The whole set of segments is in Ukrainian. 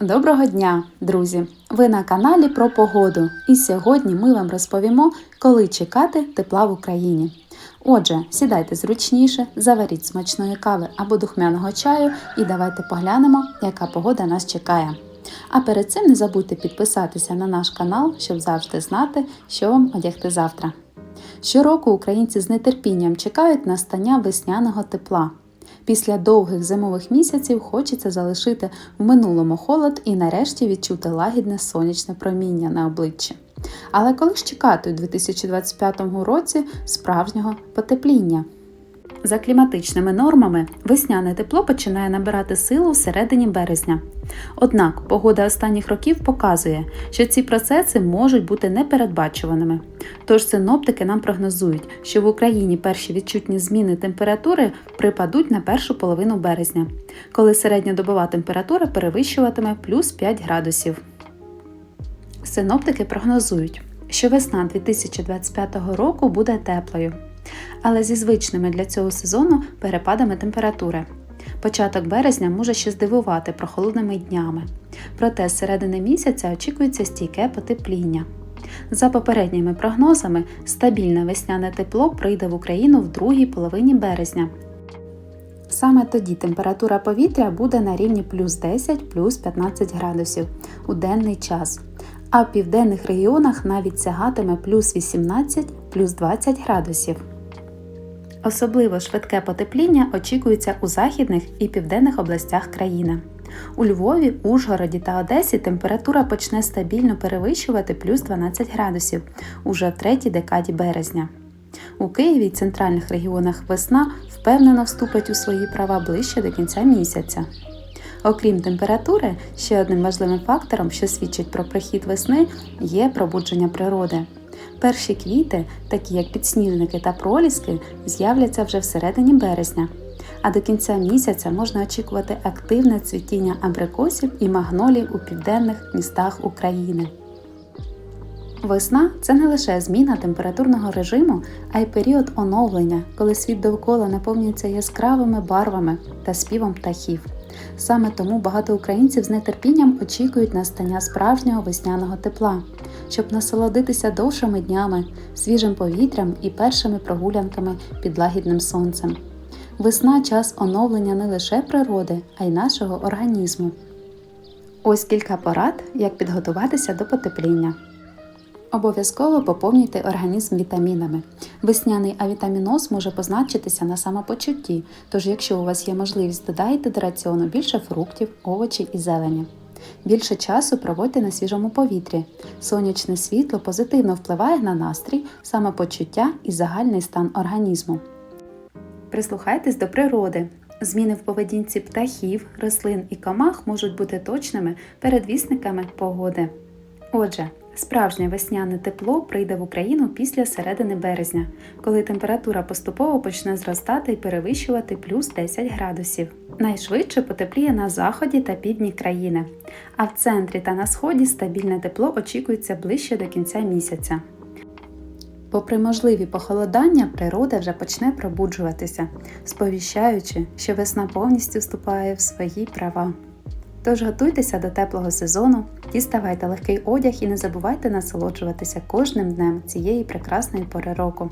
Доброго дня, друзі! Ви на каналі про погоду. І сьогодні ми вам розповімо, коли чекати тепла в Україні. Отже, сідайте зручніше, заваріть смачної кави або духмяного чаю і давайте поглянемо, яка погода нас чекає. А перед цим не забудьте підписатися на наш канал, щоб завжди знати, що вам одягти завтра. Щороку українці з нетерпінням чекають настання весняного тепла. Після довгих зимових місяців хочеться залишити в минулому холод і нарешті відчути лагідне сонячне проміння на обличчі. Але коли ж чекати у 2025 році справжнього потепління? За кліматичними нормами весняне тепло починає набирати силу в середині березня. Однак погода останніх років показує, що ці процеси можуть бути непередбачуваними. Тож синоптики нам прогнозують, що в Україні перші відчутні зміни температури припадуть на першу половину березня, коли середньодобова температура перевищуватиме плюс 5 градусів. Синоптики прогнозують, що весна 2025 року буде теплою, але зі звичними для цього сезону перепадами температури. Початок березня може ще здивувати прохолодними днями, проте з середини місяця очікується стійке потепління. За попередніми прогнозами, стабільне весняне тепло прийде в Україну в другій половині березня. Саме тоді температура повітря буде на рівні плюс 10 плюс 15 градусів у денний час, а в південних регіонах навіть сягатиме плюс 18 плюс 20 градусів. Особливо швидке потепління очікується у західних і південних областях країни. У Львові, Ужгороді та Одесі температура почне стабільно перевищувати плюс 12 градусів уже в третій декаді березня. У Києві й центральних регіонах весна впевнено вступить у свої права ближче до кінця місяця. Окрім температури, ще одним важливим фактором, що свідчить про прихід весни, є пробудження природи. Перші квіти, такі як підсніжники та проліски, з'являться вже всередині березня, а до кінця місяця можна очікувати активне цвітіння абрикосів і магнолів у південних містах України. Весна це не лише зміна температурного режиму, а й період оновлення, коли світ довкола наповнюється яскравими барвами та співом птахів. Саме тому багато українців з нетерпінням очікують настання справжнього весняного тепла, щоб насолодитися довшими днями, свіжим повітрям і першими прогулянками під лагідним сонцем. Весна час оновлення не лише природи, а й нашого організму. Ось кілька порад, як підготуватися до потепління. Обов'язково поповнюйте організм вітамінами. Весняний авітаміноз може позначитися на самопочутті, тож, якщо у вас є можливість, додайте до раціону більше фруктів, овочів і зелені. Більше часу проводьте на свіжому повітрі. Сонячне світло позитивно впливає на настрій, самопочуття і загальний стан організму. Прислухайтесь до природи. Зміни в поведінці птахів, рослин і комах можуть бути точними передвісниками погоди. Отже, Справжнє весняне тепло прийде в Україну після середини березня, коли температура поступово почне зростати і перевищувати плюс 10 градусів. Найшвидше потепліє на заході та півдні країни, а в центрі та на сході стабільне тепло очікується ближче до кінця місяця. Попри можливі похолодання, природа вже почне пробуджуватися, сповіщаючи, що весна повністю вступає в свої права. Тож готуйтеся до теплого сезону, діставайте легкий одяг і не забувайте насолоджуватися кожним днем цієї прекрасної пори року.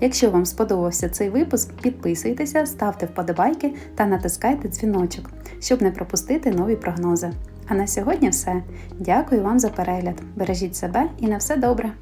Якщо вам сподобався цей випуск, підписуйтеся, ставте вподобайки та натискайте дзвіночок, щоб не пропустити нові прогнози. А на сьогодні все. Дякую вам за перегляд. Бережіть себе і на все добре!